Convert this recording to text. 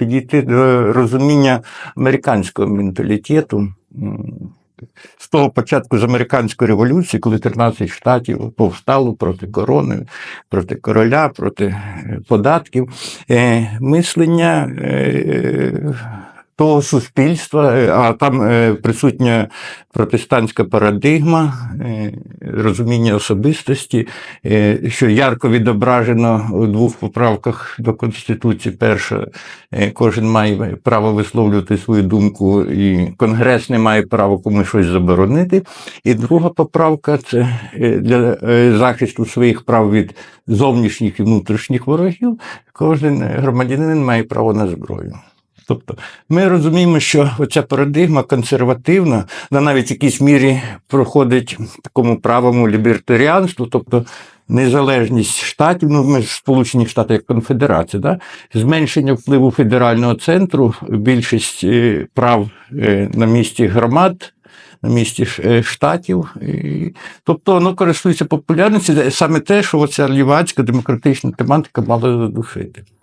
підійти до розуміння американського менталітету. З того початку з американської революції, коли 13 штатів повстало проти корони, проти короля, проти е, податків, е, мислення е, того суспільства, е, а там е, присутня протестантська парадигма, е, розуміння особистості, що ярко відображено у двох поправках до Конституції. Перша, кожен має право висловлювати свою думку, і Конгрес не має права комусь щось заборонити. І друга поправка це для захисту своїх прав від зовнішніх і внутрішніх ворогів. Кожен громадянин має право на зброю. Тобто ми розуміємо, що оця парадигма консервативна, вона навіть в якійсь мірі проходить такому правому лібертаріанству, тобто незалежність штатів, ну ми Сполучені Штати як конфедерація, да? зменшення впливу федерального центру, більшість е, прав е, на місці громад. На місці е, штатів, тобто воно користується популярністю саме те, що оця лівацька демократична тематика мала задушити.